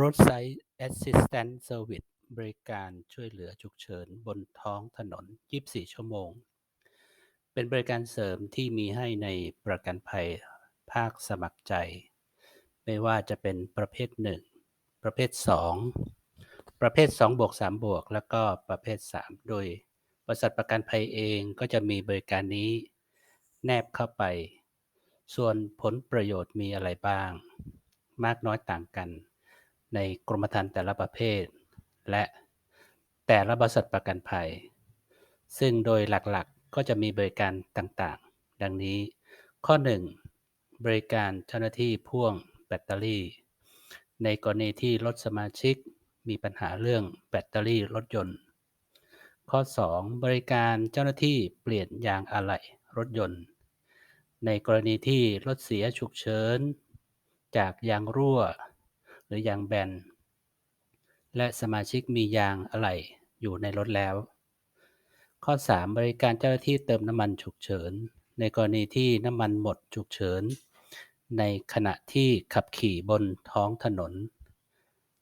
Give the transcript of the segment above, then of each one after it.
Roadside Assistance Service บริการช่วยเหลือฉุกเฉินบนท้องถนน 24 ชั่วโมง เป็นบริการเสริมที่มีให้ในประกันภัยภาคสมัครใจ ไม่ว่าจะเป็นประเภท 1 ประเภท 2 ประเภท2บวก3บวก แล้วก็ประเภท 3 โดยบริษัทประกันภัยเองก็จะมีบริการนี้แนบเข้าไป ส่วนผลประโยชน์มีอะไรบ้าง มากน้อยต่างกัน ในกรมธรรม์แต่ละประเภท และแต่ละบริษัทประกันภัย ซึ่งโดยหลักๆก็จะมีบริการต่างๆ ดังนี้ ข้อ 1 บริการเจ้าหน้าที่พ่วงแบตเตอรี่ ในกรณีที่รถสมาชิกมีปัญหาเรื่องแบตเตอรี่รถยนต์ ข้อ 2 บริการเจ้าหน้าที่เปลี่ยนยางอะไหล่รถยนต์ ในกรณีที่รถเสียฉุกเฉิน จากยางรั่ว รือยางแบน และสมาชิกมียางอะไหล่อยู่ในรถแล้ว ข้อ 3 บริการเจ้าหน้าที่เติมน้ำมันฉุกเฉิน ในกรณีที่น้ำมันหมดฉุกเฉิน ในขณะที่ขับขี่บนท้องถนน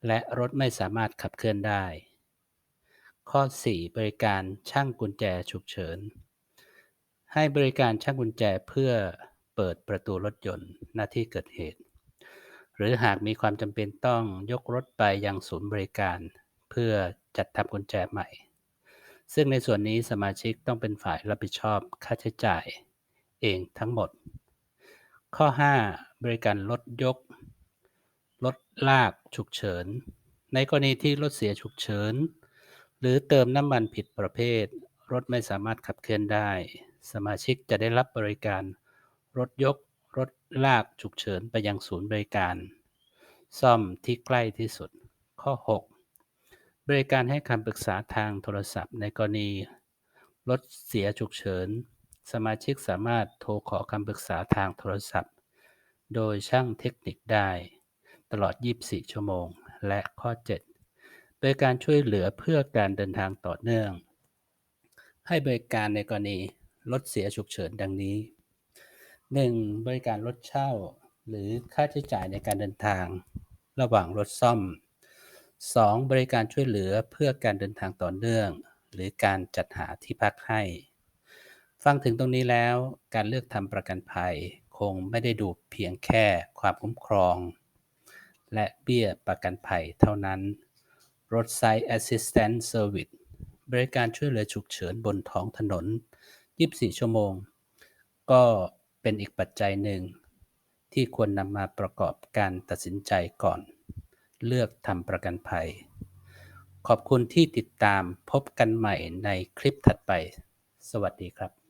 และรถไม่สามารถขับเคลื่อนได้ ข้อ 4 บริการช่างกุญแจฉุกเฉิน ให้บริการช่างกุญแจเพื่อเปิดประตูรถยนต์ณที่เกิดเหตุ รือหากมีความจำเป็นต้องยกรถไปยังศูนย์บริการ เพื่อจัดทำกุญแจใหม่ ซึ่งในส่วนนี้สมาชิกต้องเป็นฝ่ายรับผิดชอบค่าใช้จ่ายเองทั้งหมด ข้อ 5 บริการรถยก รถลากฉุกเฉิน ในกรณีที่รถเสียฉุกเฉิน หรือเติมน้ำมันผิดประเภท รถไม่สามารถขับเคลื่อนได้ สมาชิกจะได้รับบริการรถยก รถลากฉุกเฉินไปยังศูนย์บริการซ่อมที่ใกล้ที่สุด ข้อ 6 บริการให้คำปรึกษาทางโทรศัพท์ในกรณี รถเสียฉุกเฉิน สมาชิกสามารถโทรขอคำปรึกษาทางโทรศัพท์ โดยช่างเทคนิคได้ ตลอด 24 ชั่วโมง และข้อ 7 บริการช่วยเหลือเพื่อการเดินทางต่อเนื่อง ให้บริการในกรณี รถเสียฉุกเฉินดังนี้ 1. บริการรถเช่า หรือค่าใช้จ่ายในการเดินทาง ระหว่างรถซ่อม 2. บริการช่วยเหลือเพื่อการเดินทางต่อเนื่อง หรือการจัดหาที่พักให้ ฟังถึงตรงนี้แล้วการเลือกทำประกันภัย คงไม่ได้ดูเพียงแค่ความคุ้มครอง และเบี้ยประกันภัยเท่านั้น Roadside Assistance Service บริการช่วยเหลือฉุกเฉินบนท้องถนน 24 ชั่วโมง ก็ เป็นอีกปัจจัยหนึ่งที่ควรนำมาประกอบการตัดสินใจก่อน เลือกทำประกันภัย ขอบคุณที่ติดตามพบกันใหม่ในคลิปถัดไป สวัสดีครับ